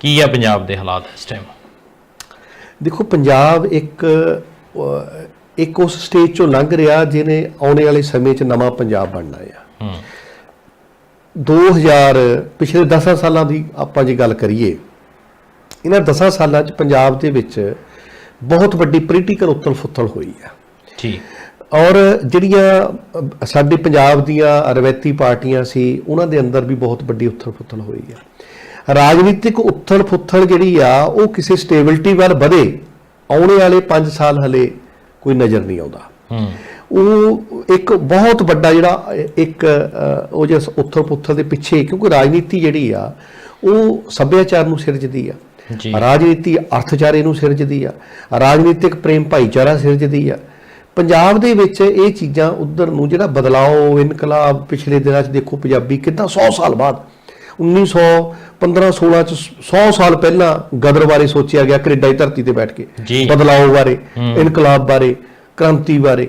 ਕੀ ਆ ਪੰਜਾਬ ਦੇ ਹਾਲਾਤ ਇਸ ਟਾਈਮ ਦੇਖੋ ਪੰਜਾਬ ਇੱਕ ਇੱਕ ਉਸ ਸਟੇਜ ਚੋਂ ਲੰਘ ਰਿਹਾ ਜਿਹਨੇ ਆਉਣੇ ਵਾਲੇ ਸਮੇਂ 'ਚ ਨਵਾਂ ਪੰਜਾਬ ਬਣਨਾ ਹੂੰ। 2000 ਪਿਛਲੇ 10 ਸਾਲਾਂ ਦੀ ਆਪਾਂ ਜੇ ਗੱਲ ਕਰੀਏ ਇਹਨਾਂ 10 ਸਾਲਾਂ 'ਚ ਪੰਜਾਬ ਦੇ ਵਿੱਚ ਬਹੁਤ ਵੱਡੀ ਪੋਲੀਟੀਕਲ ਉਥਲ-ਫੁਥਲ ਹੋਈ ਆ। ਜੀ ਔਰ ਜਿਹੜੀਆਂ ਸਾਡੇ ਪੰਜਾਬ ਦੀਆਂ ਰਵੈਤੀ ਪਾਰਟੀਆਂ ਸੀ ਉਹਨਾਂ ਦੇ ਅੰਦਰ ਵੀ ਬਹੁਤ ਵੱਡੀ ਉਥਲ-ਫੁਥਲ ਹੋਈ ਆ। ਰਾਜਨੀਤਿਕ ਉਥਲ-ਫੁਥਲ ਜਿਹੜੀ ਆ ਉਹ ਕਿਸੇ ਸਟੇਬਿਲਿਟੀ ਵੱਲ ਵਧੇ ਆਉਣੇ ਵਾਲੇ 5 ਸਾਲ ਹਲੇ ਕੋਈ ਨਜ਼ਰ ਨਹੀਂ ਆਉਂਦਾ। ਹੂੰ। ਉਹ ਇੱਕ ਬਹੁਤ ਵੱਡਾ ਜਿਹੜਾ ਇੱਕ ਉਹ ਜਿਹਾ ਉਥਲ-ਪੁਥਲ ਦੇ ਪਿੱਛੇ ਕਿਉਂਕਿ ਰਾਜਨੀਤੀ ਜਿਹੜੀ ਆ ਉਹ ਸੱਭਿਆਚਾਰ ਨੂੰ ਸਿਰਜਦੀ ਆ। ਰਾਜਨੀਤੀ ਅਰਥਚਾਰੇ ਨੂੰ ਸਿਰਜਦੀ ਆ। ਰਾਜਨੀਤਿਕ ਪ੍ਰੇਮ ਭਾਈਚਾਰਾ ਸਿਰਜਦੀ ਆ। ਪੰਜਾਬ ਦੇ ਵਿੱਚ ਇਹ ਚੀਜ਼ਾਂ ਉਧਰ ਨੂੰ ਜਿਹੜਾ ਬਦਲਾਅ ਇਨਕਲਾਬ ਪਿਛਲੇ ਦਿਨਾਂ 'ਚ ਦੇਖੋ ਪੰਜਾਬੀ ਕਿੰਨਾ 100 ਸਾਲ ਬਾਅਦ 1915 16 ਚ 100 ਸਾਲ ਪਹਿਲਾਂ ਗਦਰ ਬਾਰੇ ਸੋਚਿਆ ਗਿਆ ਕੈਨੇਡਾ ਦੀ ਧਰਤੀ ਤੇ ਬੈਠ ਕੇ ਜੀ। ਬਦਲਾਅ ਬਾਰੇ ਇਨਕਲਾਬ ਬਾਰੇ ਕ੍ਰਾਂਤੀ ਬਾਰੇ।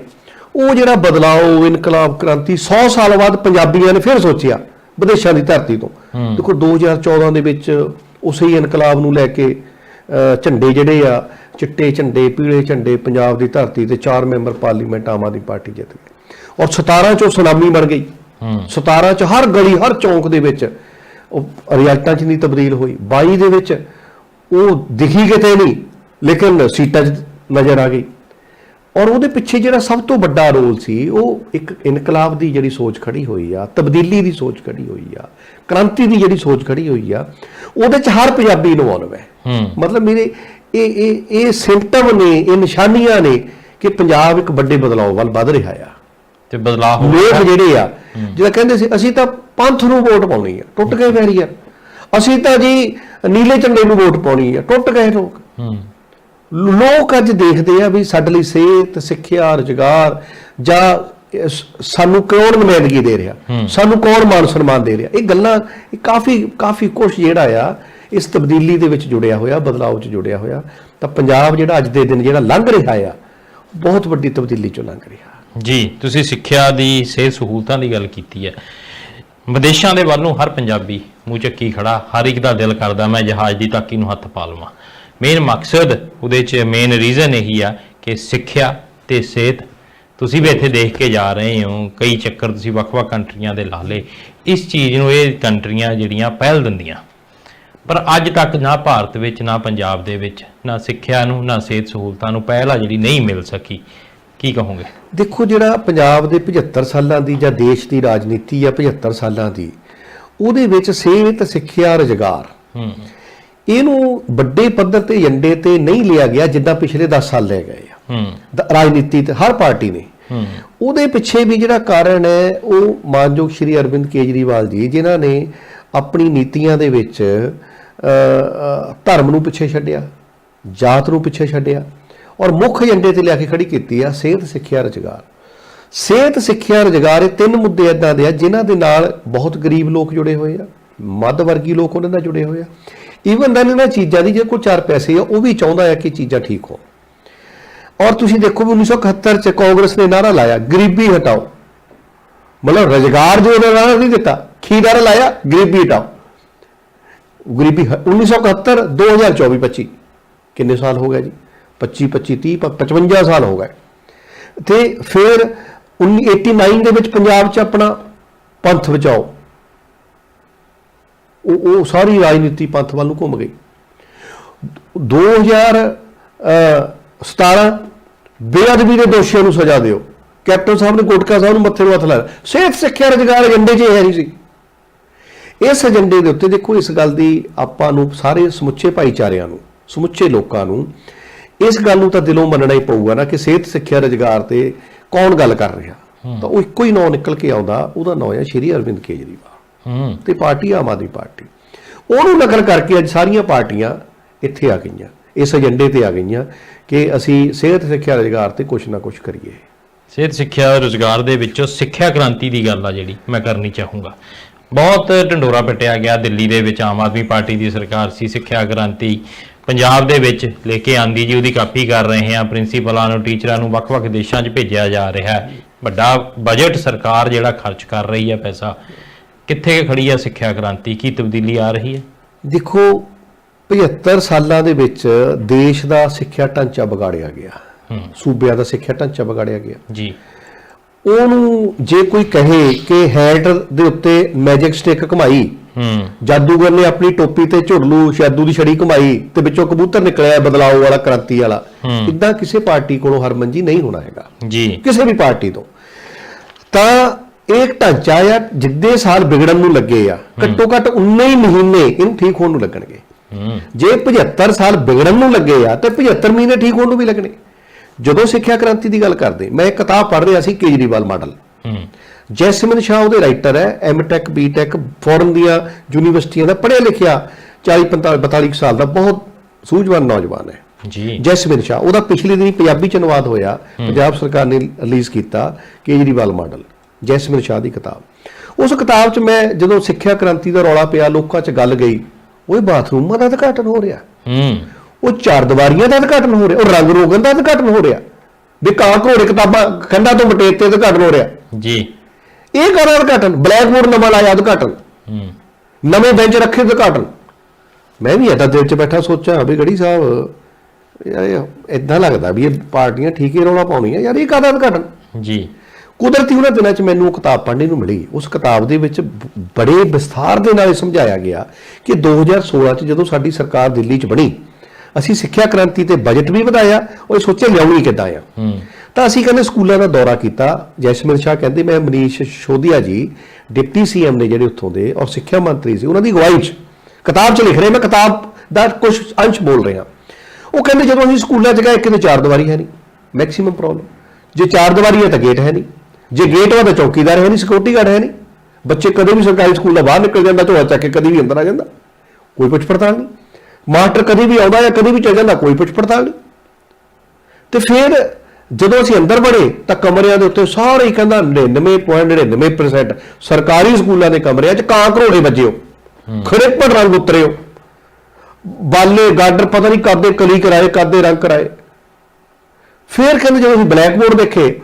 ਉਹ ਜਿਹੜਾ ਬਦਲਾਅ ਇਨਕਲਾਬ ਕ੍ਰਾਂਤੀ 100 ਸਾਲ ਬਾਅਦ ਪੰਜਾਬੀਆਂ ਨੇ ਫਿਰ ਸੋਚਿਆ ਵਿਦੇਸ਼ਾਂ ਦੀ ਧਰਤੀ ਤੋਂ। ਦੇਖੋ 2014 ਦੇ ਵਿੱਚ ਉਸੇ ਹੀ ਇਨਕਲਾਬ ਨੂੰ ਲੈ ਕੇ ਝੰਡੇ ਜਿਹੜੇ ਆ ਚਿੱਟੇ ਝੰਡੇ ਪੀਲੇ ਝੰਡੇ ਪੰਜਾਬ ਦੀ ਧਰਤੀ ਤੇ ਚਾਰ member parliament Aam Aadmi party ਜਿੱਤ ਗਈ। ਔਰ 17 ਚੋਂ ਸੁਨਾਮੀ ਬਣ ਗਈ। ਹੂੰ। 17 ਚ ਹਰ ਗਲੀ ਹਰ ਚੌਂਕ ਦੇ ਵਿੱਚ ਉਹ ਰਿਜ਼ਲਟਾਂ 'ਚ ਨਹੀਂ ਤਬਦੀਲ ਹੋਈ। 22 ਦੇ ਵਿੱਚ ਉਹ ਦਿਖੀ ਕਿਤੇ ਨਹੀਂ ਲੇਕਿਨ ਸੀਟਾਂ 'ਚ ਨਜ਼ਰ ਆ ਗਈ। ਔਰ ਉਹਦੇ ਪਿੱਛੇ ਜਿਹੜਾ ਸਭ ਤੋਂ ਵੱਡਾ ਰੋਲ ਸੀ ਉਹ ਇੱਕ ਇਨਕਲਾਬ ਦੀ ਜਿਹੜੀ ਸੋਚ ਖੜੀ ਹੋਈ ਆ ਤਬਦੀਲੀ ਦੀ ਸੋਚ ਖੜੀ ਹੋਈ ਆ ਕ੍ਰਾਂਤੀ ਦੀ ਜਿਹੜੀ ਸੋਚ ਖੜੀ ਹੋਈ ਆ ਉਹਦੇ 'ਚ ਹਰ ਪੰਜਾਬੀ ਇਨਵੋਲਵ ਹੈ। ਮਤਲਬ ਮੇਰੇ ਇਹ ਇਹ ਇਹ ਸਿੰਪਟਮ ਨੇ ਇਹ ਨਿਸ਼ਾਨੀਆਂ ਨੇ ਕਿ ਪੰਜਾਬ ਇੱਕ ਵੱਡੇ ਬਦਲਾਅ ਵੱਲ ਵਧ ਰਿਹਾ ਆ। ਤੇ ਬਦਲਾਅ ਹੋ ਲੋਕ ਜਿਹੜੇ ਆ ਜਿਹੜਾ ਕਹਿੰਦੇ ਸੀ ਅਸੀਂ ਤਾਂ ਪੰਥ ਨੂੰ ਵੋਟ ਪਾਉਣੀ ਆ ਟੁੱਟ ਗਏ ਬੈਰੀਅਰ ਅਸੀਂ ਤਾਂ ਜੀ ਨੀਲੇ ਝੰਡੇ ਨੂੰ ਵੋਟ ਪਾਉਣੀ ਆ ਟੁੱਟ ਗਏ ਲੋਕ। ਲੋਕ ਅੱਜ ਦੇਖਦੇ ਆ ਵੀ ਸਾਡੇ ਲਈ ਸਿਹਤ ਸਿੱਖਿਆ ਰੁਜ਼ਗਾਰ ਜਾਂ ਸਾਨੂੰ ਕੌਣ ਨੁਮਾਇੰਦਗੀ ਦੇ ਰਿਹਾ ਸਾਨੂੰ ਕੌਣ ਮਾਨ ਸਨਮਾਨ ਦੇ ਰਿਹਾ। ਇਹ ਗੱਲਾਂ ਇਹ ਕਾਫੀ ਕਾਫੀ ਕੁਝ ਜਿਹੜਾ ਆ ਇਸ ਤਬਦੀਲੀ ਦੇ ਵਿੱਚ ਜੁੜਿਆ ਹੋਇਆ ਬਦਲਾਅ 'ਚ ਜੁੜਿਆ ਹੋਇਆ। ਤਾਂ ਪੰਜਾਬ ਜਿਹੜਾ ਅੱਜ ਦੇ ਦਿਨ ਜਿਹੜਾ ਲੰਘ ਰਿਹਾ ਆ ਬਹੁਤ ਵੱਡੀ ਤਬਦੀਲੀ 'ਚੋਂ ਲੰਘ ਰਿਹਾ। ਜੀ, ਤੁਸੀਂ ਸਿੱਖਿਆ ਦੀ, ਸਿਹਤ ਸਹੂਲਤਾਂ ਦੀ ਗੱਲ ਕੀਤੀ ਹੈ। ਵਿਦੇਸ਼ਾਂ ਦੇ ਵੱਲ ਨੂੰ ਹਰ ਪੰਜਾਬੀ ਮੂੰਹ ਚੱਕੀ ਖੜਾ, ਹਰ ਇੱਕ ਦਾ ਦਿਲ ਕਰਦਾ, ਮੈਂ ਜਹਾਜ਼ ਦੀ ਤਾਕੀ ਨੂੰ ਹੱਥ ਪਾ ਲਵਾਂ। ਮੇਨ ਮਕਸਦ ਉਹਦੇ 'ਚ ਮੇਨ ਰੀਜ਼ਨ ਇਹੀ ਆ ਕਿ ਸਿੱਖਿਆ ਤੇ ਸਿਹਤ, ਤੁਸੀਂ ਵੀ ਇੱਥੇ ਦੇਖ ਕੇ ਜਾ ਰਹੇ ਹੋ, ਕਈ ਚੱਕਰ ਤੁਸੀਂ ਵੱਖ-ਵੱਖ ਕੰਟਰੀਆਂ ਦੇ ਲਾ ਲਏ ਇਸ ਚੀਜ਼ ਨੂੰ ਇਹ ਕੰਟਰੀਆਂ ਜਿਹੜੀਆਂ ਪਹਿਲ ਦਿੰਦੀਆਂ। ਪਰ ਅੱਜ ਤੱਕ ਨਾ ਭਾਰਤ ਵਿੱਚ, ਨਾ ਪੰਜਾਬ ਦੇ ਵਿੱਚ, ਨਾ ਸਿੱਖਿਆ ਨੂੰ, ਨਾ ਸਿਹਤ ਸਹੂਲਤਾਂ ਨੂੰ ਪਹਿਲ ਆ ਜਿਹੜੀ ਨਹੀਂ ਮਿਲ ਸਕੀ। ਕੀ ਕਹੋਗੇ? ਦੇਖੋ ਜਿਹੜਾ ਪੰਜਾਬ ਦੇ 75 ਸਾਲਾਂ ਦੀ ਜਾਂ ਦੇਸ਼ ਦੀ ਰਾਜਨੀਤੀ ਆ 75 ਸਾਲਾਂ ਦੀ ਉਹਦੇ ਵਿੱਚ ਸਿਹਤ ਸਿੱਖਿਆ ਰੁਜ਼ਗਾਰ ਹੂੰ। ਇਹਨੂੰ ਵੱਡੇ ਪੱਧਰ ਤੇ ਏਜੰਡੇ ਤੇ ਨਹੀਂ ਲਿਆ ਗਿਆ ਜਿੱਦਾਂ ਪਿਛਲੇ 10 ਸਾਲ ਲੈ ਗਏ ਆ। ਹੂੰ। ਰਾਜਨੀਤੀ ਤੇ ਹਰ ਪਾਰਟੀ ਨੇ। ਹੂੰ। ਉਹਦੇ ਪਿੱਛੇ ਵੀ ਜਿਹੜਾ ਕਾਰਨ ਹੈ ਉਹ ਮਾਨਯੋਗ ਸ਼੍ਰੀ ਅਰਵਿੰਦ ਕੇਜਰੀਵਾਲ ਜੀ ਜਿਨ੍ਹਾਂ ਨੇ ਆਪਣੀ ਨੀਤੀਆਂ ਦੇ ਵਿੱਚ ਧਰਮ ਨੂੰ ਪਿੱਛੇ ਛੱਡਿਆ ਜਾਤ ਨੂੰ ਪਿੱਛੇ ਛੱਡਿਆ ਔਰ ਮੁੱਖ ਏਜੰਡੇ ਤੇ ਲਿਆ ਕੇ ਖੜੀ ਕੀਤੀ ਆ ਸਿਹਤ ਸਿੱਖਿਆ ਰੁਜ਼ਗਾਰ। ਸਿਹਤ ਸਿੱਖਿਆ ਰੁਜ਼ਗਾਰ ਇਹ ਤਿੰਨ ਮੁੱਦੇ ਇਦਾਂ ਦੇ ਆ ਜਿਨ੍ਹਾਂ ਦੇ ਨਾਲ ਬਹੁਤ ਗਰੀਬ ਲੋਕ ਜੁੜੇ ਹੋਏ ਆ, ਮੱਧ ਵਰਗੀ ਲੋਕ ਉਹਨਾਂ ਨਾਲ ਜੁੜੇ ਹੋਏ ਆ। ਈਵਨ ਦਨ ਇਹਨਾਂ ਚੀਜ਼ਾਂ ਦੀ ਜੇ ਕੋਈ ਚਾਰ ਪੈਸੇ ਆ, ਉਹ ਵੀ ਚਾਹੁੰਦਾ ਆ ਕਿ ਚੀਜ਼ਾਂ ਠੀਕ ਹੋ ਔਰ ਤੁਸੀਂ ਦੇਖੋ ਵੀ 1971 ਚ ਕਾਂਗਰਸ ਨੇ ਨਾਰਾ ਲਾਇਆ, ਗਰੀਬੀ ਹਟਾਓ। ਮਤਲਬ ਰੁਜ਼ਗਾਰ ਜੋ ਉਹਨਾਂ ਨੇ ਨਹੀਂ ਦਿੱਤਾ, ਕੀ ਨਾਰਾ ਲਾਇਆ? ਗਰੀਬੀ ਹਟਾਓ। ਗਰੀਬੀ ਹ- 1971 2024 25 ਕਿੰਨੇ ਸਾਲ ਹੋ ਗਿਆ ਜੀ? 25 25 30 ਪ- 55 ਸਾਲ ਹੋ ਗਏ। ਤੇ ਫਿਰ 1989 ਦੇ ਵਿੱਚ ਪੰਜਾਬ 'ਚ ਆਪਣਾ ਪੰਥ ਬਚਾਓ। ਉਹ ਉਹ ਸਾਰੀ ਰਾਜਨੀਤੀ ਪੰਥ ਵੱਲ ਨੂੰ ਘੁੰਮ ਗਈ। 2017 ਬੇਅਦਬੀ ਦੇ ਦੋਸ਼ੀਆਂ ਨੂੰ ਸਜ਼ਾ ਦਿਓ। ਕੈਪਟਨ ਸਾਹਿਬ ਨੇ ਗੁਟਕਾ ਸਾਹਿਬ ਨੂੰ ਮੱਥੇ ਨੂੰ ਹੱਥ ਲਾਇਆ। ਸਿਹਤ, ਸਿੱਖਿਆ, ਰੁਜ਼ਗਾਰ ਏਜੰਡੇ 'ਚ ਇਹ ਹੈ ਨਹੀਂ ਸੀ। ਇਸ ਏਜੰਡੇ ਦੇ ਉੱਤੇ ਦੇਖੋ, ਇਸ ਗੱਲ ਦੀ ਆਪਾਂ ਨੂੰ ਸਾਰੇ ਸਮੁੱਚੇ ਭਾਈਚਾਰਿਆਂ ਨੂੰ, ਸਮੁੱਚੇ ਲੋਕਾਂ ਨੂੰ ਇਸ ਗੱਲ ਨੂੰ ਤਾਂ ਦਿਲੋਂ ਮੰਨਣਾ ਹੀ ਪਊਗਾ ਨਾ ਕਿ ਸਿਹਤ ਸਿੱਖਿਆ ਰੁਜ਼ਗਾਰ ਤੇ ਕੌਣ ਗੱਲ ਕਰ ਰਿਹਾ। ਤਾਂ ਉਹ ਇੱਕੋ ਹੀ ਨਾਂ ਨਿਕਲ ਕੇ ਆਉਂਦਾ ਉਹਦਾ ਨਾਂ ਹੈ ਸ਼੍ਰੀ ਅਰਵਿੰਦ ਕੇਜਰੀਵਾਲ। ਹੂੰ। ਤੇ ਪਾਰਟੀ ਆਮ ਆਦਮੀ ਪਾਰਟੀ। ਉਹਨੂੰ ਨਕਲ ਕਰਕੇ ਅੱਜ ਸਾਰੀਆਂ ਪਾਰਟੀਆਂ ਇੱਥੇ ਆ ਗਈਆਂ ਇਸ ਏਜੰਡੇ ਤੇ ਆ ਗਈਆਂ ਕਿ ਅਸੀਂ ਸਿਹਤ ਸਿੱਖਿਆ ਰੁਜ਼ਗਾਰ ਤੇ ਕੁਝ ਨਾ ਕੁਝ ਕਰੀਏ। ਸਿਹਤ ਸਿੱਖਿਆ ਰੋਜ਼ਗਾਰ ਦੇ ਵਿੱਚੋਂ ਸਿੱਖਿਆ ਕ੍ਰਾਂਤੀ ਦੀ ਗੱਲ ਆ ਜਿਹੜੀ ਮੈਂ ਕਰਨੀ ਚਾਹੂੰਗਾ। ਬਹੁਤ ਢੰਡੋਰਾ ਪਿੱਟਿਆ ਗਿਆ ਦਿੱਲੀ ਦੇ ਵਿੱਚ ਆਮ ਆਦਮੀ ਪਾਰਟੀ ਦੀ ਸਰਕਾਰ ਸੀ ਸਿੱਖਿਆ ਕ੍ਰਾਂਤੀ। ਪੰਜਾਬ ਦੇ ਵਿੱਚ ਲੈ ਕੇ ਆਂਦੀ ਜੀ ਉਹਦੀ ਕਾਪੀ ਕਰ ਰਹੇ ਆ ਪ੍ਰਿੰਸੀਪਲਾਂ ਨੂੰ ਟੀਚਰਾਂ ਨੂੰ ਵੱਖ-ਵੱਖ ਦੇਸ਼ਾਂ 'ਚ ਭੇਜਿਆ ਜਾ ਰਿਹਾ ਹੈ। ਵੱਡਾ ਬਜਟ ਸਰਕਾਰ ਜਿਹੜਾ ਖਰਚ ਕਰ ਰਹੀ ਹੈ ਪੈਸਾ ਕਿੱਥੇ ਖੜੀ ਆ ਸਿੱਖਿਆ ਕ੍ਰਾਂਤੀ? ਕੀ ਤਬਦੀਲੀ ਆ ਰਹੀ ਹੈ? ਦੇਖੋ 75 ਸਾਲਾਂ ਦੇ ਵਿੱਚ ਦੇਸ਼ ਦਾ ਸਿੱਖਿਆ ਢਾਂਚਾ ਵਿਗਾੜਿਆ ਗਿਆ। ਹੂੰ। ਸੂਬਿਆਂ ਦਾ ਸਿੱਖਿਆ ਢਾਂਚਾ ਵਿਗਾੜਿਆ ਗਿਆ। ਜੀ। ਉਹਨੂੰ ਜੇ ਕੋਈ ਕਹੇ ਕਿ ਹੈਡ ਦੇ ਉੱਤੇ ਮੈਜਿਕ ਸਟਿਕ ਘਮਾਈ ਹੂੰ। ਜਾਦੂਗਰ ਨੇ ਆਪਣੀ ਟੋਪੀ ਤੇ ਝੁਰਲੂ ਸ਼ਾਦੂ ਦੀ ਛੜੀ ਘਮਾਈ ਤੇ ਵਿੱਚੋਂ ਕਬੂਤਰ ਨਿਕਲਿਆ ਬਦਲਾਓ ਵਾਲਾ ਕ੍ਰਾਂਤੀ ਵਾਲਾ। ਹੂੰ। ਇਦਾਂ ਕਿਸੇ ਪਾਰਟੀ ਕੋਲੋਂ ਹਰਮਨ ਜੀ ਨਹੀਂ ਹੋਣਾ ਹੈਗਾ। ਜੀ। ਕਿਸੇ ਵੀ ਪਾਰਟੀ ਤੋਂ। ਤਾਂ ਇੱਕ ਢਾਂਚਾ ਆ ਜਿੱਦੇ ਸਾਲ ਵਿਗੜਨ ਨੂੰ ਲੱਗੇ ਆ ਘੱਟੋ ਘੱਟ 19 ਮਹੀਨੇ ਇਹਨੂੰ ਠੀਕ ਹੋਣ ਨੂੰ ਲੱਗਣਗੇ। ਹੂੰ। ਜੇ 75 ਸਾਲ ਵਿਗੜਨ ਨੂੰ ਲੱਗੇ ਆ ਤੇ 75 ਮਹੀਨੇ ਠੀਕ ਹੋਣ ਨੂੰ ਵੀ ਲੱਗਣੇ। ਜਦੋਂ ਸਿੱਖਿਆ ਕ੍ਰਾਂਤੀ ਦੀ ਗੱਲ ਕਰਦੇ ਮੈਂ ਇੱਕ ਕਿਤਾਬ ਪੜ੍ਹ ਰਿਹਾ ਸੀ ਕੇਜਰੀਵਾਲ ਮਾਡਲ। ਹੂੰ। ਜੈਸਮਿਨ ਸ਼ਾਹ ਉਹਦੇ ਰਾਈਟਰ ਹੈ ਐਮਟੈਕ ਬੀਟੈਕ ਫੋਰਨ ਦੀਆਂ ਯੂਨੀਵਰਸਿਟੀਆਂ ਦਾ ਪੜ੍ਹਿਆ ਲਿਖਿਆ 40 45 42 ਸਾਲ ਦਾ ਬਹੁਤ ਸੂਝਵਾਨ ਨੌਜਵਾਨ ਹੈ। ਜੀ। ਜੈਸਮਿਨ ਸ਼ਾਹ ਉਹਦਾ ਪਿਛਲੇ ਦਿਨੀ ਪੰਜਾਬੀ ਚ ਅਨੁਵਾਦ ਹੋਇਆ ਪੰਜਾਬ ਸਰਕਾਰ ਨੇ ਰਿਲੀਜ਼ ਕੀਤਾ ਕੇਜਰੀਵਾਲ ਮਾਡਲ ਜੈਸਮਿਨ ਸ਼ਾਹ ਦੀ ਕਿਤਾਬ। ਉਸ ਕਿਤਾਬ ਚ ਮੈਂ ਜਦੋਂ ਸਿੱਖਿਆ ਕ੍ਰਾਂਤੀ ਦਾ ਰੌਲਾ ਪਿਆ ਲੋਕਾਂ ਚ ਗੱਲ ਗਈ ਉਹ ਬਾਥਰੂਮਾਂ ਦਾ ਉਦਘਾਟਨ ਹੋ ਰਿਹਾ। ਹੂੰ। ਉਹ ਚਾਰ ਦੀਵਾਰੀਆਂ ਦਾ ਉਦਘਾਟਨ ਹੋ ਰਿਹਾ ਉਹ ਰੰਗ ਰੋਗਨ ਦਾ ਉਦਘਾਟਨ ਹੋ ਰਿਹਾ ਵੀ ਕਾਂ ਘੋੜੇ ਕਿਤਾਬਾਂ ਖੰਡਾਂ ਤੋਂ ਮਟੇਤੇ ਉਦਘਾਟਨ ਹੋ ਰਿਹਾ। ਜੀ। ਇਹ ਕਾਹਦਾ ਉਦਘਾਟਨ? ਬਲੈਕ ਬੋਰਡ ਨਵਾਂ ਲਾਇਆ ਉਦਘਾਟਨ। ਹੂੰ। ਨਵੇਂ ਬੈਂਚ ਰੱਖੇ ਉਦਘਾਟਨ। ਮੈਂ ਵੀ ਏਦਾਂ ਦਿਲ 'ਚ ਬੈਠਾ ਸੋਚਾਂ ਵੀ ਗੜੀ ਸਾਹਿਬ ਯਾਰ ਇਦਾਂ ਲੱਗਦਾ ਵੀ ਇਹ ਪਾਰਟੀਆਂ ਠੀਕ ਹੀ ਰੌਲਾ ਪਾਉਣੀਆਂ ਯਾਰ ਇਹ ਕਾਹਦਾ ਉਦਘਾਟਨ? ਜੀ। ਕੁਦਰਤੀ ਉਹਨਾਂ ਦਿਨਾਂ 'ਚ ਮੈਨੂੰ ਉਹ ਕਿਤਾਬ ਪੜ੍ਹਨੀ ਨੂੰ ਮਿਲੀ। ਉਸ ਕਿਤਾਬ ਦੇ ਵਿੱਚ ਬੜੇ ਵਿਸਥਾਰ ਦੇ ਨਾਲ ਸਮਝਾਇਆ ਗਿਆ ਕਿ 2016 'ਚ ਜਦੋਂ ਸਾਡੀ ਸਰਕਾਰ ਦਿੱਲੀ 'ਚ ਬਣੀ ਅਸੀਂ ਸਿੱਖਿਆ ਕ੍ਰਾਂਤੀ ਤੇ ਬਜਟ ਵੀ ਵਧਾਇਆ ਉਹ ਸੋਚਿਆ ਲਿਆਉਣੀ ਕਿੱਦਾਂ ਆ। ਤਾਂ ਅਸੀਂ ਕਹਿੰਦੇ ਸਕੂਲਾਂ ਦਾ ਦੌਰਾ ਕੀਤਾ ਜੈਸਮਿਨ ਸ਼ਾਹ ਕਹਿੰਦੇ ਮੈਂ ਮਨੀਸ਼ ਸ਼ੋਧਿਆ ਜੀ ਡਿਪਟੀ ਸੀਐਮ ਨੇ ਜਿਹੜੇ ਉੱਥੋਂ ਦੇ ਔਰ ਸਿੱਖਿਆ ਮੰਤਰੀ ਸੀ ਉਹਨਾਂ ਦੀ ਅਗਵਾਈ 'ਚ ਕਿਤਾਬ 'ਚ ਲਿਖ ਰਹੇ ਮੈਂ ਕਿਤਾਬ ਦਾ ਕੁਝ ਅੰਸ਼ ਬੋਲ ਰਿਹਾ। ਉਹ ਕਹਿੰਦੇ ਜਦੋਂ ਅਸੀਂ ਸਕੂਲਾਂ 'ਚ ਗਏ ਕਿਤੇ ਚਾਰ ਦੀਵਾਰੀ ਹੈ ਨਹੀਂ ਮੈਕਸਿਮਮ ਪ੍ਰੋਬਲਮ ਜੇ ਚਾਰ ਦੀਵਾਰੀ ਹੈ ਤਾਂ ਗੇਟ ਹੈ ਨਹੀਂ ਜੇ ਗੇਟ ਵਾ ਤਾਂ ਚੌਕੀਦਾਰ ਹੈ ਨਹੀਂ ਸਿਕਿਉਰਿਟੀ ਗਾਰਡ ਹੈ ਨਹੀਂ ਬੱਚੇ ਕਦੇ ਵੀ ਸਰਕਾਰੀ ਸਕੂਲ ਦਾ ਬਾਹਰ ਨਿਕਲ ਜਾਂਦਾ ਝੋਲਾ ਚੱਕ ਕੇ ਕਦੇ ਵੀ ਅੰਦਰ ਆ ਜਾਂਦਾ। ਕੋਈ ਪੁੱਛ ਪੜਤਾਲ ਨਹੀਂ ਮਾਸਟਰ ਕਦੇ ਵੀ ਆਉਂਦਾ ਜਾਂ ਕਦੇ ਵੀ ਚਲ ਜਾਂਦਾ ਕੋਈ ਪੁੱਛ ਪੜਤਾਲ ਨਹੀਂ। ਤੇ ਫਿਰ ਜਦੋਂ ਅਸੀਂ ਅੰਦਰ ਵੜੇ ਤਾਂ ਕਮਰਿਆਂ ਦੇ ਉੱਤੇ ਸਾਰੇ ਹੀ ਕਹਿੰਦਾ 99.99% ਸਰਕਾਰੀ ਸਕੂਲਾਂ ਦੇ ਕਮਰਿਆਂ 'ਚ ਕਾਂ ਘਰੋੜੇ ਵੱਜੇ ਹੋ। ਖੜੇ ਪਰ ਰੰਗ ਉਤਰੇ ਹੋ ਬਾਲੇ ਗਾਡਰ ਪਤਾ ਨਹੀਂ ਕਰਦੇ ਕਲੀ ਕਰਾਏ ਕਰਦੇ ਰੰਗ ਕਰਾਏ। ਫਿਰ ਕਹਿੰਦੇ ਜਦੋਂ ਅਸੀਂ ਬਲੈਕ ਬੋਰਡ ਦੇਖੇ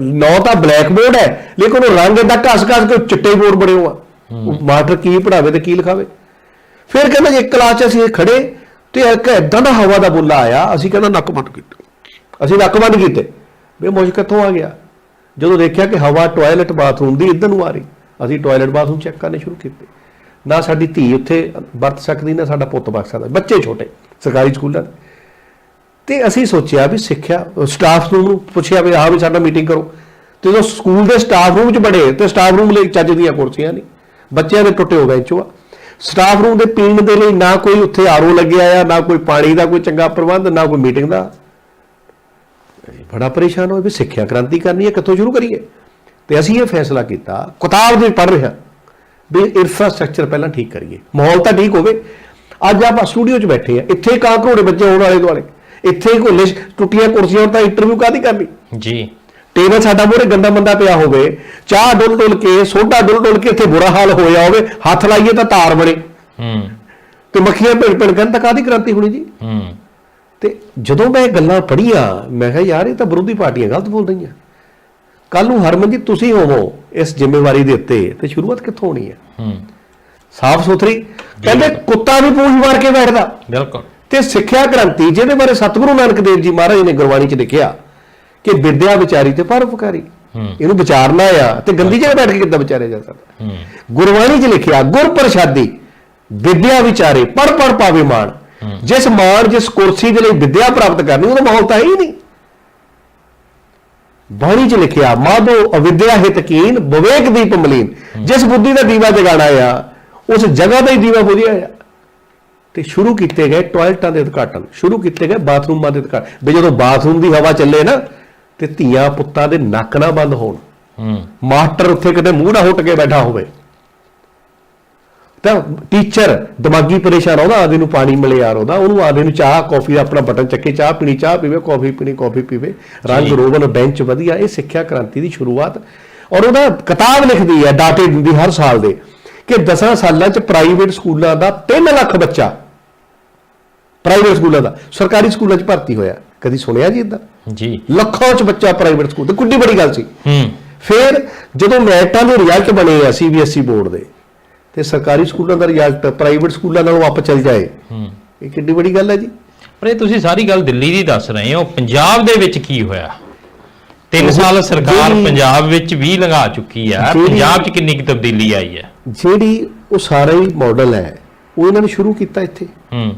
ਨੌ ਤਾਂ ਬਲੈਕ ਬੋਰਡ ਹੈ ਲੇਕਿਨ ਉਹ ਰੰਗ ਏਦਾਂ ਘਸ ਘਸ ਕੇ ਚਿੱਟੇ ਬੋਰਡ ਬਣੇ ਹੋਆ ਮਾਸਟਰ ਕੀ ਪੜਾਵੇ ਤੇ ਕੀ ਲਿਖਾਵੇ? ਫਿਰ ਕਹਿੰਦਾ ਜੇ ਇੱਕ ਕਲਾਸ 'ਚ ਅਸੀਂ ਖੜੇ ਤੇ ਇੱਕ ਏਦਾਂ ਦਾ ਹਵਾ ਦਾ ਬੁੱਲਾ ਆਇਆ, ਅਸੀਂ ਕਹਿੰਦਾ ਨੱਕ ਬੰਦ ਕੀਤਾ। ਅਸੀਂ ਨੱਕ ਬੰਦ ਕੀਤੇ। ਵੀ ਮੁਸ਼ਕ ਕਿੱਥੋਂ ਆ ਗਿਆ? ਜਦੋਂ ਦੇਖਿਆ ਕਿ ਹਵਾ ਟਾਇਲਟ ਬਾਥਰੂਮ ਦੀ ਇੱਧਰ ਨੂੰ ਆ ਰਹੀ, ਅਸੀਂ ਟਾਇਲਟ ਬਾਥਰੂਮ ਚੈੱਕ ਕਰਨੇ ਸ਼ੁਰੂ ਕੀਤੇ। ਨਾ ਸਾਡੀ ਧੀ ਉੱਥੇ ਵਰਤ ਸਕਦੀ, ਨਾ ਸਾਡਾ ਪੁੱਤ ਵਰਤ ਸਕਦਾ। ਬੱਚੇ ਛੋਟੇ, ਸਰਕਾਰੀ ਸਕੂਲਾਂ ਦੇ। ਤੇ ਅਸੀਂ ਸੋਚਿਆ ਵੀ ਸਿੱਖਿਆ ਸਟਾਫ ਰੂਮ ਨੂੰ ਪੁੱਛਿਆ ਵੀ, ਆਹ ਵੀ ਸਾਡਾ ਮੀਟਿੰਗ ਕਰੋ। ਤੇ ਜਦੋਂ ਸਕੂਲ ਦੇ ਸਟਾਫ ਰੂਮ 'ਚ ਬੜੇ, ਤੇ ਸਟਾਫ ਰੂਮ ਲਈ ਚੱਜ ਦੀਆਂ ਕੁਰਸੀਆਂ ਨਹੀਂ। ਬੱਚਿਆਂ ਦੇ ਟੁੱਟੇ ਹੋ ਬੈਂਚ ਆ। ਸਟਾਫ ਰੂਮ ਦੇ ਪੀਣ ਦੇ ਲਈ ਨਾ ਕੋਈ ਉੱਥੇ ਆਰਓ ਲੱਗਿਆ ਆ, ਨਾ ਕੋਈ ਪਾਣੀ ਦਾ ਕੋਈ ਚੰਗਾ ਪ੍ਰਬੰਧ, ਨਾ ਕੋਈ ਮੀਟਿੰਗ ਦਾ। ਬੜਾ ਪਰੇਸ਼ਾਨ ਹੋਏ ਵੀ ਸਿੱਖਿਆ ਕ੍ਰਾਂਤੀ ਕਰਨੀ ਹੈ, ਕਿੱਥੋਂ ਸ਼ੁਰੂ ਕਰੀਏ? ਤੇ ਅਸੀਂ ਇਹ ਫੈਸਲਾ ਕੀਤਾ, ਕਿਤਾਬ ਦੇ ਪੜ੍ਹ ਰਿਹਾ ਵੀ ਇਨਫਰਾਸਟ੍ਰਕਚਰ ਪਹਿਲਾਂ ਠੀਕ ਕਰੀਏ। ਮਾਹੌਲ ਤਾਂ ਠੀਕ ਹੋਵੇ। ਅੱਜ ਆਪਾਂ ਸਟੂਡੀਓ 'ਚ ਬੈਠੇ ਆ, ਇੱਥੇ ਕਾਂ ਘੋੜੇ ਬੱਚੇ ਹੋਣ ਵਾਲੇ ਦੁਆਲੇ। ਇੱਥੇ ਘੋਲੇ ਟੁੱਟੀਆਂ ਕੁਰਸੀਆਂ ਤਾਂ ਇੰਟਰਵਿਊ ਕਾਦੀ ਕਰਨੀ? ਜੀ। ਟੇਬਲ ਸਾਡਾ ਮੂਹਰੇ ਗੰਦਾ ਮੰਦਾ ਪਿਆ ਹੋਵੇ ਚਾਹ ਡੁੱਲ ਡੁੱਲ ਕੇ ਸੋਡਾ ਡੁੱਲ ਡੁੱਲ ਕੇ ਇੱਥੇ ਬੁਰਾ ਹਾਲ ਹੋਇਆ ਹੋਵੇ ਹੱਥ ਲਾਈਏ ਤਾਂ ਤਾਰ ਬਣੇ। ਹੂੰ। ਤੇ ਮੱਖੀਆਂ ਭਿਣ ਭਿਣ ਕਰਨ ਤਾਂ ਕਾਦੀ ਕ੍ਰਾਂਤੀ ਹੋਣੀ ਜੀ? ਹੂੰ। ਤੇ ਜਦੋਂ ਮੈਂ ਇਹ ਗੱਲਾਂ ਪੜ੍ਹੀਆਂ ਮੈਂ ਕਿਹਾ ਯਾਰ ਇਹ ਤਾਂ ਵਿਰੋਧੀ ਪਾਰਟੀਆਂ ਗਲਤ ਬੋਲ ਰਹੀਆਂ। ਕੱਲ ਨੂੰ ਹਰਮਨ ਜੀ ਤੁਸੀਂ ਹੋਵੋ ਇਸ ਜ਼ਿੰਮੇਵਾਰੀ ਦੇ ਉੱਤੇ ਤੇ ਸ਼ੁਰੂਆਤ ਕਿੱਥੋਂ ਹੋਣੀ ਹੈ? ਹੂੰ। ਸਾਫ਼ ਸੁਥਰੀ। ਕਹਿੰਦੇ ਕੁੱਤਾ ਵੀ ਪੂੰਝ ਮਾਰ ਕੇ ਬੈਠਦਾ। ਬਿਲਕੁਲ। ਤੇ ਸਿੱਖਿਆ ਕ੍ਰਾਂਤੀ ਜਿਹਦੇ ਬਾਰੇ ਸਤਿਗੁਰੂ ਨਾਨਕ ਦੇਵ ਜੀ ਮਹਾਰਾਜ ਨੇ ਗੁਰਬਾਣੀ 'ਚ ਲਿਖਿਆ ਕਿ ਵਿਦਿਆ ਵਿਚਾਰੀ ਤੇ ਪਰਉਪਕਾਰੀ ਇਹਨੂੰ ਵਿਚਾਰਨਾ ਆ ਤੇ ਗੰਦੀ ਜਗ੍ਹਾ ਬੈਠ ਕੇ ਕਿੱਦਾਂ ਵਿਚਾਰਿਆ ਜਾ ਸਕਦਾ? ਗੁਰਬਾਣੀ 'ਚ ਲਿਖਿਆ ਗੁਰ ਪ੍ਰਸਾਦੀ ਵਿਦਿਆ ਵਿਚਾਰੇ ਪੜ ਪੜ ਪਾਵੇ ਮਾਣ। ਜਿਸ ਮਾਣ ਜਿਸ ਕੁਰਸੀ ਦੇ ਲਈ ਵਿਦਿਆ ਪ੍ਰਾਪਤ ਕਰਨੀ ਉਹਦਾ ਮਾਹੌਲ ਤਾਂ ਹੈ ਹੀ ਨਹੀਂ। ਬਾਣੀ 'ਚ ਲਿਖਿਆ ਮਾਧੋ ਅਵਿਦਿਆ ਹਿਤਕੀਨ ਵਿਵੇਕ ਦੀਪ ਮਲੀਨ। ਜਿਸ ਬੁੱਧੀ ਦਾ ਦੀਵਾ ਜਗਾਣਾ ਆ ਉਸ ਜਗ੍ਹਾ ਦਾ ਹੀ ਦੀਵਾ ਬੁਝਿਆ ਆ। ਤੇ ਸ਼ੁਰੂ ਕੀਤੇ ਗਏ ਟਾਇਲਟਾਂ ਦੇ ਉਦਘਾਟਨ ਸ਼ੁਰੂ ਕੀਤੇ ਗਏ ਬਾਥਰੂਮਾਂ ਦੇ ਉਦਘਾਟਨ। ਵੀ ਜਦੋਂ ਬਾਥਰੂਮ ਦੀ ਹਵਾ ਚੱਲੇ ਨਾ ਤੇ ਧੀਆਂ ਪੁੱਤਾਂ ਦੇ ਨੱਕ ਨਾ ਬੰਦ ਹੋਣ। ਹੂੰ। ਮਾਸਟਰ ਉੱਥੇ ਕਿਤੇ ਮੂੰਹ ਨਾ ਹੁੱਟ ਕੇ ਬੈਠਾ ਹੋਵੇ। ਤਾਂ ਟੀਚਰ ਦਿਮਾਗੀ ਪਰੇਸ਼ਾਨ ਆਉਂਦਾ ਆਦੇ ਨੂੰ ਪਾਣੀ ਮਿਲੇ ਯਾਰ ਉਹਦਾ। ਉਹਨੂੰ ਆਦੇ ਨੂੰ ਚਾਹ ਕਾਫੀ ਦਾ ਆਪਣਾ ਬਟਨ ਚੱਕੇ ਚਾਹ ਪੀਣੀ ਚਾਹ ਪੀਵੇ ਕਾਫੀ ਪੀਣੀ ਕਾਫੀ ਪੀਵੇ। ਰੰਗ। ਰੋਗਨ ਬੈਂਚ ਵਧੀਆ ਇਹ ਸਿੱਖਿਆ ਕ੍ਰਾਂਤੀ ਦੀ ਸ਼ੁਰੂਆਤ। ਔਰ ਉਹਦਾ ਕਿਤਾਬ ਲਿਖਦੀ ਹੈ ਡਾਟੇ ਦਿੰਦੀ ਹਰ ਸਾਲ ਦੇ ਕਿ 10 ਸਾਲਾਂ ਚ ਪ੍ਰਾਈਵੇਟ ਸਕੂਲਾਂ ਦਾ 3 ਲੱਖ ਬੱਚਾ ਪ੍ਰਾਈਵੇਟ ਸਕੂਲਾਂ ਦਾ ਸਰਕਾਰੀ ਸਕੂਲਾਂ ਚ ਭਰਤੀ ਹੋਇਆ। ਕਦੀ ਸੁਣਿਆ ਜੀ ਇਦਾਂ? ਜੀ। ਲੱਖਾਂ ਚ ਬੱਚਾ ਪ੍ਰਾਈਵੇਟ ਸਕੂਲ ਤੇ ਕੁੱਡੀ ਬੜੀ ਗੱਲ ਸੀ। ਹੂੰ। ਫਿਰ ਜਦੋਂ ਮੈਟਾਂ ਦੇ ਰਿਜ਼ਲਟ ਬਣੇ ਆ ਸੀਬੀਐਸਈ ਬੋਰਡ ਦੇ ਤੇ ਸਰਕਾਰੀ ਸਕੂਲਾਂ ਦਾ ਰਿਜ਼ਲਟ ਪ੍ਰਾਈਵੇਟ ਸਕੂਲਾਂ ਨਾਲੋਂ ਅੱਪ ਚੱਲ ਜਾਏ। ਹੂੰ। ਇਹ ਕਿੰਨੀ ਬੜੀ ਗੱਲ ਹੈ ਜੀ। ਪਰ ਇਹ ਤੁਸੀਂ ਸਾਰੀ ਗੱਲ ਦਿੱਲੀ ਦੀ ਦੱਸ ਰਹੇ ਹੋ। ਪੰਜਾਬ ਦੇ ਵਿੱਚ ਕੀ ਹੋਇਆ? 3 ਉਹ ਸਾਲ ਸਰਕਾਰ ਪੰਜਾਬ ਵਿੱਚ ਵੀ ਲੰਘਾ ਚੁੱਕੀ ਜਿਹੜੀ- ਪੰਜਾਬ 'ਚ ਕਿੰਨੀ ਕੁ ਤਬਦੀਲੀ ਆਈ ਹੈ? ਜਿਹੜੀ ਉਹ ਸਾਰਾ ਹੀ ਮਾਡਲ ਹੈ ਉਹ ਇਹਨਾਂ ਨੇ ਸ਼ੁਰੂ ਕੀਤਾ ਇੱਥੇ। ਹੂੰ।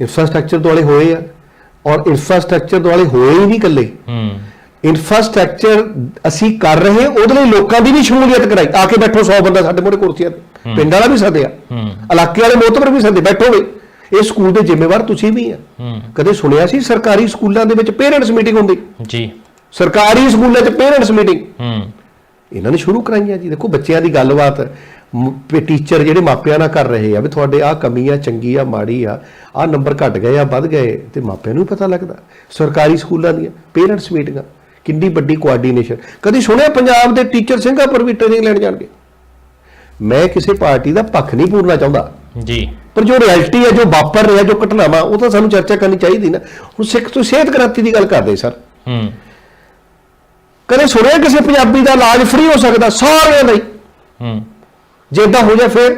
ਇਨਫਰਾਸਟ੍ਰਕਚਰ ਦੁਆਲੇ ਹੋਏ ਆ। ਔਰ ਇਨਫਰਾਸਟ੍ਰਕਚਰ ਦੁਆਲੇ ਹੋਏ ਹੀ ਨਹੀਂ ਇਕੱਲੇ। ਹੂੰ। ਇਨਫਰਾਸਟ੍ਰਕਚਰ ਅਸੀਂ ਕਰ ਰਹੇ ਉਹਦੇ ਲਈ ਲੋਕਾਂ ਦੀ ਵੀ ਸ਼ਮੂਲੀਅਤ ਕਰਾਈ। ਆ ਕੇ ਬੈਠੋ 100 ਬੰਦਾ ਸਾਡੇ ਮੋਰੇ ਕੁਰਸੀਆਂ ਤੇ। ਪਿੰਡ ਵਾਲਾ ਵੀ ਸੱਦਿਆ। ਹੂੰ। ਇਲਾਕੇ ਵਾਲੇ ਮੋਤਬਰ ਵੀ ਸੱਦੇ। ਬੈਠੋ ਵੀ। ਇਹ ਸਕੂਲ ਦੇ ਜ਼ਿੰਮੇਵਾਰ ਤੁਸੀਂ ਵੀ ਆ। ਕਦੇ ਸੁਣਿਆ ਸੀ ਸਰਕਾਰੀ ਸਕੂਲਾਂ ਦੇ ਵਿੱਚ ਪੇਰੈਂਟਸ ਮੀਟਿੰਗ ਹੁੰਦੀ? ਜੀ। ਸਰਕਾਰੀ ਸਕੂਲਾਂ 'ਚ ਪੇਰੈਂਟਸ ਮੀਟਿੰਗ। ਹੂੰ। ਇਹਨਾਂ ਨੇ ਸ਼ੁਰੂ ਕਰਾਈਆਂ ਜੀ। ਦੇਖੋ ਬੱਚਿਆਂ ਦੀ ਗੱਲਬਾਤ। ਟੀਚਰ ਜਿਹੜੇ ਮਾਪਿਆਂ ਨਾਲ ਕਰ ਰਹੇ ਆ ਵੀ ਤੁਹਾਡੇ ਆ ਕਮੀ ਆ ਚੰਗੀ ਆ ਮਾੜੀ ਆ ਆ ਨੰਬਰ ਘਟ ਗਏ ਆ ਵੱਧ ਗਏ ਤੇ ਮਾਪਿਆਂ ਨੂੰ ਪਤਾ ਲੱਗਦਾ। ਸਰਕਾਰੀ ਸਕੂਲਾਂ ਦੀਆਂ ਪੇਰੈਂਟਸ ਮੀਟਿੰਗਾਂ ਕਿੰਨੀ ਵੱਡੀ ਕੋਆਰਡੀਨੇਸ਼ਨ ਕਦੀ ਸੁਣਿਆ ਪੰਜਾਬ ਦੇ ਟੀਚਰ ਸਿੰਗਾਪੁਰ ਵੀ ਟ੍ਰੇਨਿੰਗ ਲੈਣ ਜਾਣਗੇ? ਮੈਂ ਕਿਸੇ ਪਾਰਟੀ ਦਾ ਪੱਖ ਨਹੀਂ ਪੂਰਨਾ ਚਾਹੁੰਦਾ। ਜੀ। ਪਰ ਜੋ ਰਿਐਲਿਟੀ ਹੈ ਜੋ ਵਾਪਰ ਰਿਹਾ ਜੋ ਘਟਨਾਵਾਂ ਉਹ ਤਾਂ ਸਾਨੂੰ ਚਰਚਾ ਕਰਨੀ ਚਾਹੀਦੀ ਨਾ। ਹੁਣ ਸਿੱਖ ਤੋਂ ਸਿਹਤ ਕ੍ਰਾਂਤੀ ਦੀ ਗੱਲ ਕਰਦੇ ਸਰ। ਹੂੰ। ਕਦੇ ਸੁਣਿਆ ਕਿਸੇ ਪੰਜਾਬੀ ਦਾ ਇਲਾਜ ਫ੍ਰੀ ਹੋ ਸਕਦਾ? ਸਾਰਿਆਂ ਹੀ। ਹੂੰ। ਜੇ ਇਦਾਂ ਹੋ ਜਾ ਫਿਰ?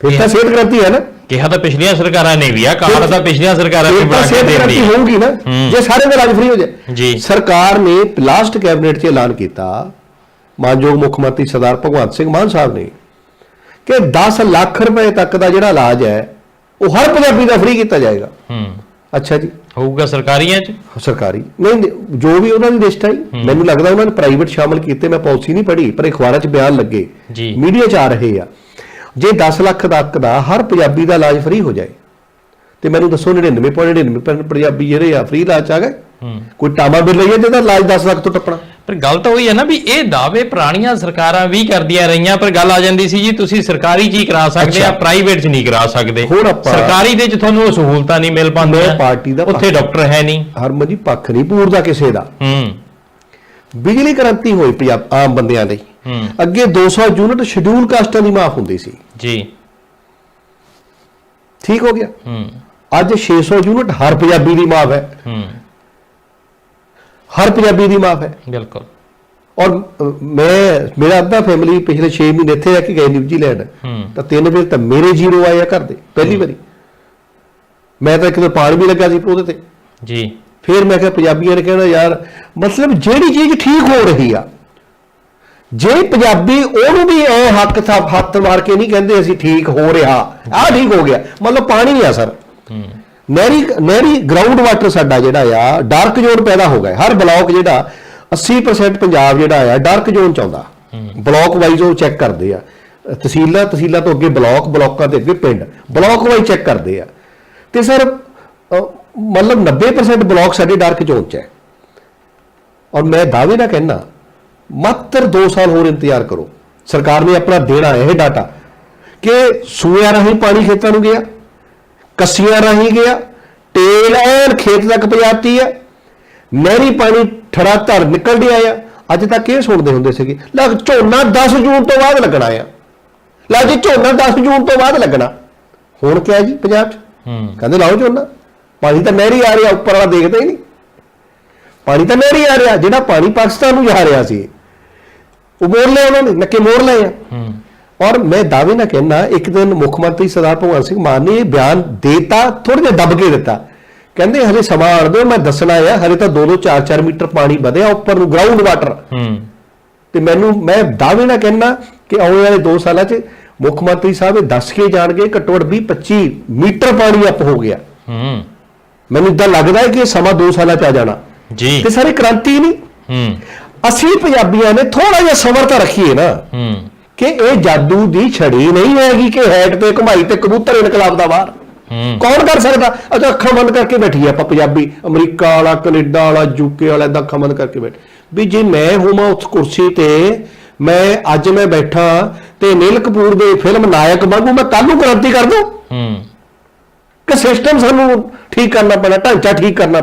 ਫਿਰ ਤਾਂ ਸਿਹਤ ਕ੍ਰਾਂਤੀ ਹੈ ਨਾ। ਕਿਹਾ ਤਾਂ ਪਿਛਲੀਆਂ ਸਰਕਾਰਾਂ ਨੇ ਵੀ ਆ ਕਾਰਡ ਤਾਂ ਪਿਛਲੀਆਂ ਸਰਕਾਰਾਂ ਨੇ ਬਣਾ ਕੇ ਦਿੱਤੀ ਹੋਊਗੀ ਨਾ ਹੂੰ। ਜੇ ਸਾਰੇ ਦਾ ਇਲਾਜ ਫ੍ਰੀ ਹੋ ਜਾਏ। ਜੀ। ਸਰਕਾਰ ਨੇ ਲਾਸਟ ਕੈਬਨਿਟ 'ਚ ਐਲਾਨ ਕੀਤਾ ਮਾਨਯੋਗ ਮੁੱਖ ਮੰਤਰੀ ਸਰਦਾਰ ਭਗਵੰਤ ਸਿੰਘ ਮਾਨ ਸਾਹਿਬ ਨੇ ਕਿ 10 ਲੱਖ ਰੁਪਏ ਤੱਕ ਦਾ ਜਿਹੜਾ ਇਲਾਜ ਹੈ ਉਹ ਹਰ ਪੰਜਾਬੀ ਦਾ ਫ੍ਰੀ ਕੀਤਾ ਜਾਏਗਾ। ਹੂੰ। ਅੱਛਾ ਜੀ। ਹੋਊਗਾ ਸਰਕਾਰੀਆਂ 'ਚ? ਸਰਕਾਰੀ। ਨਹੀਂ ਨਹੀਂ, ਜੋ ਵੀ ਉਹਨਾਂ ਦੀ ਲਿਸਟ ਆਈ ਮੈਨੂੰ ਲੱਗਦਾ ਉਹਨਾਂ ਨੇ ਪ੍ਰਾਈਵੇਟ ਸ਼ਾਮਲ ਕੀਤੇ ਮੈਂ ਪਾਲਿਸੀ ਨਹੀਂ ਪੜ੍ਹੀ ਪਰ ਅਖਬਾਰਾਂ 'ਚ ਬਿਆਨ ਲੱਗੇ। ਜੀ। ਮੀਡੀਆ 'ਚ ਆ ਰਹੇ ਆ। ਜੇ 10 ਲੱਖ ਤੱਕ ਦਾ ਹਰ ਪੰਜਾਬੀ ਦਾ ਇਲਾਜ ਫ੍ਰੀ ਹੋ ਜਾਏ ਤੇ ਮੈਨੂੰ ਦੱਸੋ 99.99% ਪੰਜਾਬੀ ਜਿਹੜੇ ਆ ਫ੍ਰੀ ਇਲਾਜ 'ਚ ਆ ਗਏ। ਕੋਈ ਟਾਮਾ ਬਿੱਲ ਲਈਏ ਜਿਹਦਾ ਇਲਾਜ 10 ਲੱਖ ਤੋਂ ਟੱਪਣਾ। ਪਰ ਗੱਲ ਤਾਂ ਉਹੀ ਹੈ ਨਾ ਵੀ ਇਹ ਦਾਅਵੇ ਪੁਰਾਣੀਆਂ ਸਰਕਾਰਾਂ ਵੀ ਕਰਦੀਆਂ ਰਹੀਆਂ ਪਰ ਗੱਲ ਆ ਜਾਂਦੀ ਸੀ ਜੀ ਤੁਸੀਂ ਸਰਕਾਰੀ 'ਚ ਹੀ ਕਰਾ ਸਕਦੇ ਆ। ਪ੍ਰਾਈਵੇਟ 'ਚ ਨਹੀਂ ਕਰਾ ਸਕਦੇ। ਸਰਕਾਰੀ ਦੇ 'ਚ ਤੁਹਾਨੂੰ ਉਹ ਸਹੂਲਤਾਂ ਨਹੀਂ ਮਿਲ ਪਾਉਂਦੀਆਂ। ਪਾਰਟੀ ਦਾ ਉੱਥੇ ਡਾਕਟਰ ਹੈ ਨਹੀਂ। ਹਰਮਨ ਜੀ ਪੱਖ ਨਹੀਂ ਪੂਰਦਾ ਕਿਸੇ ਦਾ। ਹੂੰ। ਬਿਜਲੀ ਕ੍ਰਾਂਤੀ ਹੋਈ ਪੰਜਾਬ ਆਮ ਬੰਦਿਆਂ ਲਈ ਹੂੰ। ਅੱਗੇ 200 ਯੂਨਿਟ ਸ਼ਡਿਊਲ ਕਾਸਟਾਂ ਦੀ ਮਾਫ ਹੁੰਦੀ ਸੀ। ਜੀ। ਠੀਕ ਹੋ ਗਿਆ। ਹੂੰ। ਅੱਜ 600 ਯੂਨਿਟ ਹਰ ਪੰਜਾਬੀ ਦੀ ਮਾਫ ਹੈ। ਹੂੰ। ਹਰ ਪੰਜਾਬੀ ਦੀ ਮਾਫ ਹੈ। ਬਿਲਕੁਲ। ਔਰ ਮੈਂ ਮੇਰਾ ਅੱਧਾ ਫੈਮਿਲੀ ਪਿਛਲੇ 6 ਮਹੀਨੇ ਇੱਥੇ ਰਹਿ ਕੇ ਗਏ ਨਿਊਜ਼ੀਲੈਂਡ। ਤਾਂ ਤਿੰਨ ਵਾਰ ਤਾਂ ਮੇਰੇ ਜ਼ੀਰੋ ਆਏ ਆ ਘਰ ਦੇ ਪਹਿਲੀ ਵਾਰੀ। ਮੈਂ ਤਾਂ ਦਿਨ ਪਾਣੀ ਵੀ ਲੱਗਾ ਸੀ ਉਹਦੇ ਤੇ। ਜੀ। ਫਿਰ ਮੈਂ ਕਿਹਾ ਪੰਜਾਬੀਆਂ ਨੇ ਕਹਿਣਾ ਯਾਰ ਮਤਲਬ ਜਿਹੜੀ ਚੀਜ਼ ਠੀਕ ਹੋ ਰਹੀ ਆ ਜੇ ਪੰਜਾਬੀ ਉਹਨੂੰ ਵੀ ਐ ਹੱਕ ਹੱਥ ਮਾਰ ਕੇ ਨਹੀਂ ਕਹਿੰਦੇ ਅਸੀਂ ਠੀਕ ਹੋ ਰਿਹਾ ਆਹ ਠੀਕ ਹੋ ਗਿਆ। ਮਤਲਬ ਪਾਣੀ ਆ ਸਰ। ਹੂੰ। ਨਹਿਰੀ ਨਹਿਰੀ ਗਰਾਊਂਡ ਵਾਟਰ ਸਾਡਾ ਜਿਹੜਾ ਆ ਡਾਰਕ ਜ਼ੋਨ ਪੈਦਾ ਹੋ ਗਿਆ। ਹਰ ਬਲਾਕ ਜਿਹੜਾ 80% ਪੰਜਾਬ ਜਿਹੜਾ ਆ ਡਾਰਕ ਜ਼ੋਨ ਚ ਆਉਂਦਾ। ਬਲਾਕ ਵਾਈਜ਼ ਉਹ ਚੈੱਕ ਕਰਦੇ ਆ। ਤਹਿਸੀਲਾਂ ਤਹਿਸੀਲਾਂ ਤੋਂ ਅੱਗੇ ਬਲਾਕ ਬਲਾਕਾਂ ਦੇ ਅੱਗੇ ਪਿੰਡ। ਬਲਾਕ ਵਾਈਜ਼ ਚੈੱਕ ਕਰਦੇ ਆ। ਤੇ ਸਰ ਮਤਲਬ 90% ਬਲਾਕ ਸਾਡੇ ਡਾਰਕ ਜ਼ੋਨ ਚ ਹੈ। ਔਰ ਮੈਂ ਦਾਅਵੇ ਨਾਲ ਕਹਿਣਾ ਮਾਤਰ 2 ਸਾਲ ਹੋਰ ਇੰਤਜ਼ਾਰ ਕਰੋ। ਸਰਕਾਰ ਨੇ ਆਪਣਾ ਦੇਣਾ ਇਹ ਡਾਟਾ ਕਿ ਸੂਇਆਂ ਰਾਹੀਂ ਪਾਣੀ ਖੇਤਾਂ ਨੂੰ ਗਿਆ। ਕੱਸੀਆਂ ਰਾਹੀਂ ਗਿਆ ਟੇਲ ਐਨ ਖੇਤ ਤੱਕ ਪਹੁੰਚਾਤੀ ਹੈ ਨਹਿਰੀ ਪਾਣੀ ਠੜਾ ਧਰ ਨਿਕਲ ਡਿਆ ਆ। ਅੱਜ ਤੱਕ ਇਹ ਸੁਣਦੇ ਹੁੰਦੇ ਸੀਗੇ ਲੱਗ ਝੋਨਾ 10 ਜੂਨ ਤੋਂ ਬਾਅਦ ਲੱਗਣਾ ਆ। ਲੱਗ ਜੀ ਝੋਨਾ 10 ਜੂਨ ਤੋਂ ਬਾਅਦ ਲੱਗਣਾ। ਹੁਣ ਕਿਹਾ ਜੀ ਪੰਜਾਬ 'ਚ? ਕਹਿੰਦੇ ਲਾਓ ਝੋਨਾ। ਪਾਣੀ ਤਾਂ ਨਹਿਰੀ ਆ ਰਿਹਾ ਉੱਪਰ ਵਾਲਾ ਦੇਖਦਾ ਹੀ ਨਹੀਂ। ਪਾਣੀ ਤਾਂ ਨਹਿਰੀ ਆ ਰਿਹਾ ਜਿਹੜਾ ਪਾਣੀ ਪਾਕਿਸਤਾਨ ਨੂੰ ਜਾ ਰਿਹਾ ਸੀ। ਉਹ ਮੋੜ ਲਿਆ ਉਹਨਾਂ ਨੇ ਨੱਕੇ ਮੋੜ ਲਏ ਆ। ਹੂੰ। ਔਰ ਮੈਂ ਦਾਅਵੇ ਨਾਲ ਕਹਿਣਾ ਇੱਕ ਦਿਨ ਮੁੱਖ ਮੰਤਰੀ ਸਰਦਾਰ ਭਗਵੰਤ ਸਿੰਘ ਮਾਨ ਨੇ ਇਹ ਬਿਆਨ ਦੇਤਾ ਥੋੜੇ ਜਿਹਾ ਦੱਬ ਕੇ ਦਿੱਤਾ। ਕਹਿੰਦੇ ਹਲੇ ਸਮਾਂ ਆਣ ਦਿਓ ਮੈਂ ਦੱਸਣਾ ਆ ਹਲੇ ਤਾਂ 2-2 4-4 ਮੀਟਰ ਪਾਣੀ ਵਧਿਆ ਉੱਪਰ ਨੂੰ ਗਰਾਊਂਡ ਵਾਟਰ ਹੂੰ। ਤੇ ਮੈਨੂੰ ਮੈਂ ਦਾਅਵੇ ਨਾਲ ਕਹਿਣਾ ਕਿ ਆਉਣ ਵਾਲੇ 2 ਸਾਲਾਂ 'ਚ ਮੁੱਖ ਮੰਤਰੀ ਸਾਹਿਬ ਇਹ ਦੱਸ ਕੇ ਜਾਣਗੇ ਘੱਟੋ ਘੱਟ 20-25 ਮੀਟਰ ਪਾਣੀ ਅਪ ਹੋ ਗਿਆ। ਹੂੰ। ਮੈਨੂੰ ਇਦਾਂ ਲੱਗਦਾ ਹੈ ਕਿ ਇਹ ਸਮਾਂ 2 ਸਾਲਾਂ 'ਚ ਆ ਜਾਣਾ। ਜੀ। ਤੇ ਸਾਰੀ ਕ੍ਰਾਂਤੀ ਨਹੀਂ। ਹੂੰ। ਅਸੀਂ ਪੰਜਾਬੀਆਂ ਨੇ ਥੋੜਾ ਜਿਹਾ ਸਬਰ ਤਾਂ ਰੱਖੀਏ ਨਾ। ਹੂੰ। ਕਿ ਇਹ ਜਾਦੂ ਦੀ ਛੜੀ ਨਹੀਂ ਹੈਗੀ ਕਿ ਹੈਟ ਤੇ ਘੁਮਾਈ ਤੇ ਕਬੂਤਰ ਇਨਕਲਾਬ ਦਾ ਬਾਹਰ। ਕੌਣ ਕਰ ਸਕਦਾ? ਅੱਛਾ ਅੱਖਾਂ ਬੰਦ ਕਰਕੇ ਬੈਠੀ ਆਪਾਂ ਪੰਜਾਬੀ। ਅਮਰੀਕਾ ਵਾਲਾ ਕੈਨੇਡਾ ਵਾਲਾ ਯੂਕੇ ਵਾਲਾ ਏਦਾਂ ਅੱਖਾਂ ਬੰਦ ਕਰਕੇ ਬੈਠ। ਵੀ ਜੇ ਮੈਂ ਹੋਵਾਂ ਉਸ ਕੁਰਸੀ ਤੇ ਮੈਂ ਅੱਜ ਮੈਂ ਬੈਠਾ ਤੇ ਨੀਲ ਕਪੂਰ ਦੇ ਫਿਲਮ ਨਾਇਕ ਵਾਂਗੂ ਮੈਂ ਕੱਲ ਨੂੰ ਕ੍ਰਾਂਤੀ ਕਰ ਦੂੰ? ਹੂੰ। ਕਿ ਸਿਸਟਮ ਸਾਨੂੰ ਠੀਕ ਕਰਨਾ ਪੈਣਾ ਢਾਂਚਾ ਠੀਕ ਕਰਨਾ